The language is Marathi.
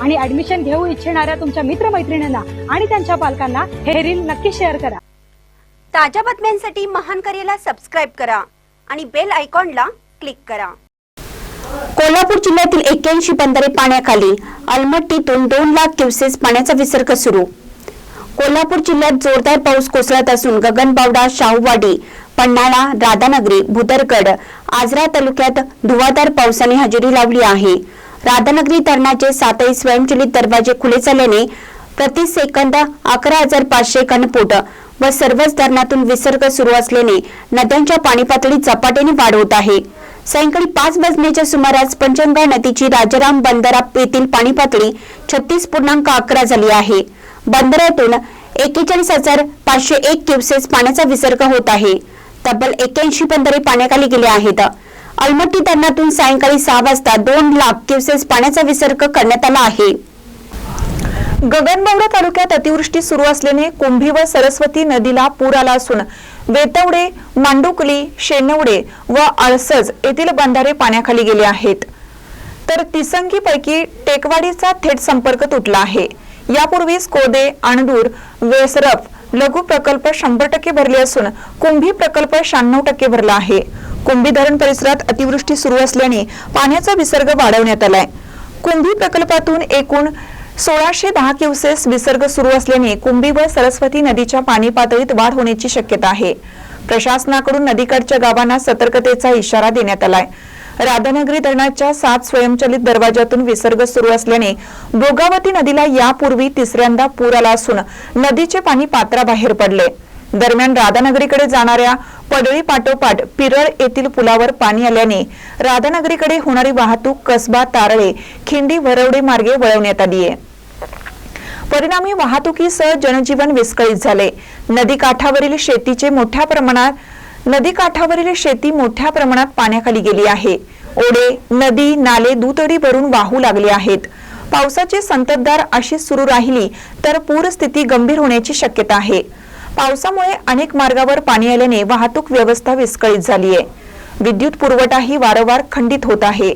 आणि ऍडमिशन घेऊ इच्छिणाऱ्या तुमच्या मित्रमैत्रिणींना आणि त्यांच्या पालकांना हे रील नक्की शेअर करा. ताज्या बातम्यांसाठी महान करेला सबस्क्राईब करा आणि बेल आयकॉनला क्लिक करा. कोल्हापूर जिल्ह्यातील एक्क्याऐंशी बंधारे पाण्याखाली अलमट्टीतून दोन लाख क्युसेस पाण्याचा विसर्ग सुरू. कोल्हापूर जिल्ह्यात जोरदार पाऊस कोसळत असून गगनबावडा शाहूवाडी पन्हाळा राधानगरी भुदरगड आजरा तालुक्यात धुवाधार पावसाने हजेरी लावली आहे. राधानगरी धरणाचे सातही स्वयंचलित दरवाजे खुले झाल्याने प्रति सेकंद अकरा हजार पाचशे घनफूट व सर्वच धरणातून विसर्ग सुरू असल्याने नद्यांच्या पाणी पातळीत झपाट्याने वाढ होत आहे. सायंकाळी पाच वाजण्याच्या सुमारास पंचगंगा नदीची राजाराम बंदरा येथील पाणी पातळी छत्तीस पूर्णांक अकरा झाली आहे. बंदरातून एकेचाळीस हजार पाचशे एक क्युसेस पाण्याचा विसर्ग होत आहे. तब्बल एक्क्याऐंशी बंदरे पाण्याखाली गेले आहेत. अलमट्टी धरणातून सायंकाळी सहा वाजता दोन लाख क्युसेस पाण्याचा विसर्ग करण्यात आला आहे. गगनबावडा तालुक्यात अतिवृष्टी सुरू असल्याने कुंभी व सरस्वती नदीला पूर आला असून वेतवडे मांडुकली शेनवडे व आळसज येथील बंधारे पाण्याखाली गेले आहेत. तर तिसंगीपैकी टेकवाडीचा थेट संपर्क तुटला आहे. यापूर्वीच कोदे अणदूर वेसरफ लघु प्रकल्प शंभर टक्के भरले असून कुंभी प्रकल्प शहाण्णव टक्के भरला आहे. कुंभी धरण परिसरात अतिवृष्टी सुरू असल्याने पाण्याचा विसर्ग वाढवण्यात आलाय. कुंभी प्रकल्पातून एकूण सोळाशे दहा क्युसेस विसर्ग सुरू असल्याने कुंभी व सरस्वती नदीच्या पाणी पातळीत वाढ होण्याची शक्यता आहे. प्रशासनाकडून नदीकाठच्या गावांना सतर्कतेचा इशारा देण्यात आलाय. राधानगरी धरणाच्या सात स्वयंचलित दरवाजातून विसर्ग सुरू असल्याने भोगावती नदीला यापूर्वी तिसऱ्यांदा पूर आला असून नदीचे पाणी पात्राबाहेर पडले. दरम्यान राधानगरीकडे जाणाऱ्या पडळी पाठोपाठ पिरळ येथील पुलावर पाणी आल्याने राधानगरीकडे होणारी वाहतूक कसबा तारळे खिंडी वरवडे मार्गे वळवण्यात आली आहे. परिणामी वाहतुकीसह जनजीवन विस्कळीत झाले. नदी काठावरील शेतीचे मोठ्या प्रमाणात नदी काठावरील शेती मोठ्या प्रमाणात पाण्याखाली गेली आहे. ओढे नदी नाले दुतडी भरून वाहू लागले आहेत. पावसाची संततधार अशी सुरू राहिली तर पूरस्थिती गंभीर होण्याची शक्यता आहे. पावसामुळे अनेक मार्गावर पाणी आल्याने वाहतूक व्यवस्था विस्कळीत झाली आहे विद्युत पुरवठाही वारंवार खंडित होत आहे.